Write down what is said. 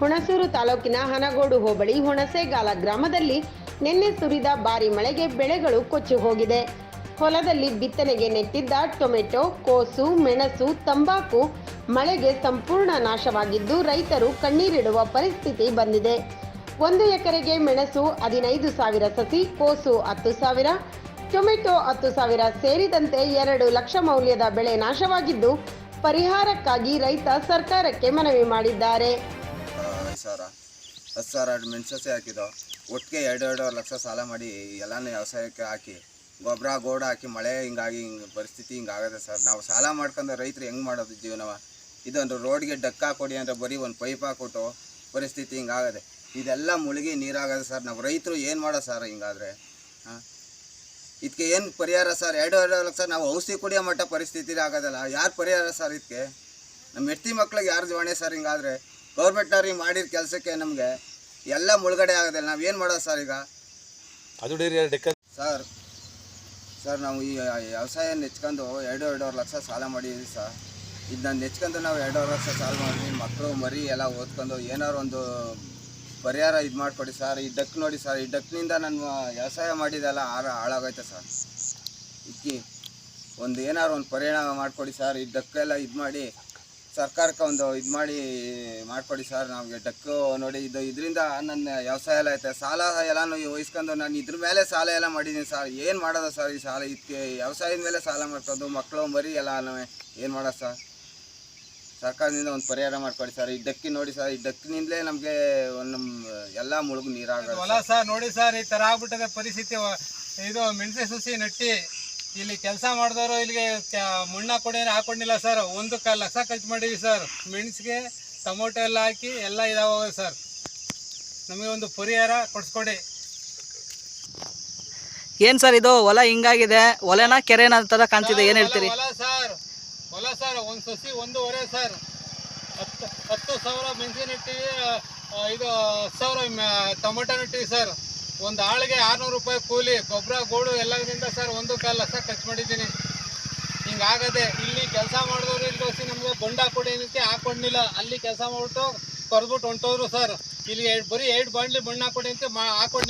ಹುಣಸೂರು ತಾಲೂಕಿನ ಹನಗೋಡು ಹೋಬಳಿ ಹುಣಸೇಗಾಲ ಗ್ರಾಮದಲ್ಲಿ ನಿನ್ನೆ ಸುರಿದ ಭಾರಿ ಮಳೆಗೆ ಬೆಳೆಗಳು ಕೊಚ್ಚಿ ಹೋಗಿದೆ. ಹೊಲದಲ್ಲಿ ಬಿತ್ತನೆಗೆ ನೆಟ್ಟಿದ್ದ ಟೊಮೆಟೊ, ಕೋಸು, ಮೆಣಸು, ತಂಬಾಕು ಮಳೆಗೆ ಸಂಪೂರ್ಣ ನಾಶವಾಗಿದ್ದು ರೈತರು ಕಣ್ಣೀರಿಡುವ ಪರಿಸ್ಥಿತಿ ಬಂದಿದೆ. ಒಂದು ಎಕರೆಗೆ ಮೆಣಸು ಹದಿನೈದು ಸಾವಿರ ಸಸಿ, ಕೋಸು ಹತ್ತು ಸಾವಿರ, ಟೊಮೆಟೊ ಹತ್ತು ಸಾವಿರ ಸೇರಿದಂತೆ ಎರಡು ಲಕ್ಷ ಮೌಲ್ಯದ ಬೆಳೆ ನಾಶವಾಗಿದ್ದು ಪರಿಹಾರಕ್ಕಾಗಿ ರೈತ ಸರ್ಕಾರಕ್ಕೆ ಮನವಿ ಮಾಡಿದ್ದಾರೆ. ಐದು ಸಾವಿರ ಹತ್ತು ಸಾವಿರ ಮೆಣಸು ಸಸಿ ಹಾಕಿದ್ದು ಒಟ್ಟಿಗೆ ಎರಡು ಎರಡೂವರೆ ಲಕ್ಷ ಸಾಲ ಮಾಡಿ ಎಲ್ಲನೂ ವ್ಯವಸಾಯಕ್ಕೆ ಹಾಕಿ. ಗೊಬ್ಬರ ಗೋಡ ಹಾಕಿ ಮಳೆ ಹಿಂಗಾಗಿ ಹಿಂಗೆ ಪರಿಸ್ಥಿತಿ ಹಿಂಗಾಗದೆ ಸರ್. ನಾವು ಸಾಲ ಮಾಡ್ಕೊಂಡು ರೈತರು ಹೆಂಗೆ ಮಾಡೋದು ಜೀವನವ? ಇದೊಂದು ರೋಡ್ಗೆ ಡಕ್ಕ ಕೊಡಿ ಅಂದರೆ ಬರೀ ಒಂದು ಪೈಪ್ ಹಾಕ್ಬಿಟ್ಟು ಪರಿಸ್ಥಿತಿ ಹಿಂಗಾಗದೆ ಇದೆಲ್ಲ ಮುಳುಗಿ ನೀರಾಗದೆ ಸರ್. ನಾವು ರೈತರು ಏನು ಮಾಡೋ ಸರ್ ಹಿಂಗಾದರೆ? ಹಾಂ? ಇದಕ್ಕೆ ಏನು ಪರಿಹಾರ ಸರ್? ಎರಡು ಎರಡು ಲಕ್ಷ ನಾವು ಔಷಧಿ ಕುಡಿಯೋ ಮಟ್ಟ ಪರಿಸ್ಥಿತಿ ಆಗೋದಲ್ಲ. ಯಾರು ಪರಿಹಾರ ಸರ್ ಇದಕ್ಕೆ ನಮ್ಮ ಹೆಟ್ಟಿ ಮಕ್ಳಿಗೆ ಯಾರು ಜೋಣೆ ಸರ್ ಹಿಂಗಾದ್ರೆ? ಗೌರ್ಮೆಂಟ್ನವ್ರಿಗೆ ಮಾಡಿದ ಕೆಲಸಕ್ಕೆ ನಮಗೆ ಎಲ್ಲ ಮುಳುಗಡೆ ಆಗೋದಿಲ್ಲ. ನಾವು ಏನು ಮಾಡೋದು ಸರ್ ಈಗ? ಅದು ಸರ್ ಸರ್ ನಾವು ಈ ವ್ಯವಸಾಯ ನೆಚ್ಕೊಂಡು ಎರಡು ಎರಡೂವರೆ ಲಕ್ಷ ಸಾಲ ಮಾಡಿದ್ವಿ ಸರ್. ಇದನ್ನ ನೆಚ್ಕೊಂಡು ನಾವು ಎರಡೂವರೆ ಲಕ್ಷ ಸಾಲ ಮಾಡಿದ್ವಿ ಮಕ್ಕಳು ಮರಿ ಎಲ್ಲ ಓದ್ಕೊಂಡು ಏನಾರು ಒಂದು ಪರಿಹಾರ ಇದು ಮಾಡಿಕೊಡಿ ಸರ್. ಈ ಡಕ್ ನೋಡಿ ಸರ್ ಈ ಡಕ್ನಿಂದ ನಾನು ವ್ಯವಸಾಯ ಮಾಡಿದೆಲ್ಲ ಹಾರ ಹಾಳಾಗೈತೆ ಸರ್. ಇಕ್ಕಿ ಒಂದು ಏನಾರು ಒಂದು ಪರಿಣಾಮ ಮಾಡಿಕೊಡಿ ಸರ್. ಈ ಡಕ್ಕೆಲ್ಲ ಇದು ಮಾಡಿ ಸರ್ಕಾರಕ್ಕೆ ಒಂದು ಇದು ಮಾಡಿ, ಮಾಡಿಕೊಡಿ ಸರ್. ನಮಗೆ ಡಕ್ಕು ನೋಡಿ, ಇದು ಇದರಿಂದ ನನ್ನ ವ್ಯವಸಾಯ ಎಲ್ಲ ಐತೆ. ಸಾಲ ಎಲ್ಲನೂ ವಹಿಸ್ಕೊಂಡು ನಾನು ಇದ್ರ ಮೇಲೆ ಸಾಲ ಎಲ್ಲ ಮಾಡಿದ್ದೀನಿ ಸರ್. ಏನು ಮಾಡೋದು ಸರ್ ಈ ಸಾಲ? ಇದಕ್ಕೆ ವ್ಯವಸಾಯದ ಮೇಲೆ ಸಾಲ ಮಾಡ್ಕೊಂಡು ಮಕ್ಕಳು, ಮರಿ ಎಲ್ಲ ಏನು ಮಾಡೋದು ಸರ್? ಸರ್ಕಾರದಿಂದ ಒಂದು ಪರಿಹಾರ ಮಾಡ್ಕೊಡಿ ಸರ್. ಈ ಡಕ್ಕಿ ನೋಡಿ ಸರ್, ಈ ಡಕ್ಕಿನಿಂದಲೇ ನಮಗೆ ಒಂದು ಎಲ್ಲ ಮುಳುಗು ನೀರಾಗ ಸರ್, ನೋಡಿ ಸರ್, ಈ ಥರ ಆಗ್ಬಿಟ್ಟದ ಪರಿಸ್ಥಿತಿ. ಇದು ಮೆಣಸೆ ಸುಸಿ ನಟ್ಟಿ ಇಲ್ಲಿ ಕೆಲಸ ಮಾಡಿದವರು ಇಲ್ಲಿಗೆ ಮಣ್ಣು ಹಾಕೊಂಡೇನು ಹಾಕೊಂಡಿಲ್ಲ ಸರ್ ಒಂದು ಕ ಲಕ್ಷ ಖರ್ಚು ಮಾಡಿವಿ ಸರ್ ಮೆಣಸಿಗೆ ಟೊಮೊಟೊ ಎಲ್ಲ ಹಾಕಿ ಎಲ್ಲ ಇದಾವೆ ಸರ್ ನಮಗೆ ಒಂದು ಪರಿಹಾರ ಕೊಡಿಸ್ಕೊಡಿ. ಏನ್ ಸರ್ ಇದು? ಹೊಲ ಹಿಂಗಾಗಿದೆ. ಹೊಲನ ಕೆರೆನ ತರ ಕಾಣ್ತಿದೆ. ಏನು ಹೇಳ್ತೀರಿ? ಹೊಲ ಸರ್ ಹೊಲ ಸರ್ ಒಂದು ಸಸಿ ಒಂದೂವರೆ ಸರ್ ಹತ್ತು ಹತ್ತು ಸಾವಿರ ಮೆಣಸಿನ ಇಟ್ಟಿವಿ ಇದು ಹತ್ತು ಸಾವಿರ ಟೊಮೊಟೊ ನೆಟ್ಟಿವಿ ಸರ್ ಒಂದು ಆಳಿಗೆ ಆರುನೂರು ರೂಪಾಯಿ ಕೂಲಿ, ಗೊಬ್ಬರ ಗೋಡು ಎಲ್ಲದರಿಂದ ಸರ್ ಒಂದು ಕಾಲು ಲಕ್ಷ ಖರ್ಚು ಮಾಡಿದ್ದೀನಿ. ಹಿಂಗಾಗದೆ ಇಲ್ಲಿ ಕೆಲಸ ಮಾಡಿದವ್ರು ಇಲ್ಲಿ ನಮಗೆ ಬಂಡ ಕೊಡಿ ಏನಕ್ಕೆ ಹಾಕೊಂಡಿಲ್ಲ. ಅಲ್ಲಿ ಕೆಲಸ ಮಾಡ್ಬಿಟ್ಟು ಕರೆದ್ಬಿಟ್ಟು ಹೊಂಟೋದ್ರು ಸರ್. ಇಲ್ಲಿ ಬರೀ ಎರಡು ಬಾಂಡ್ಲಿ ಬಣ್ಣ ಕೊಡಿ ಅಂತ ಮಾ ಹಾಕೊಂಡಿಲ್ಲ.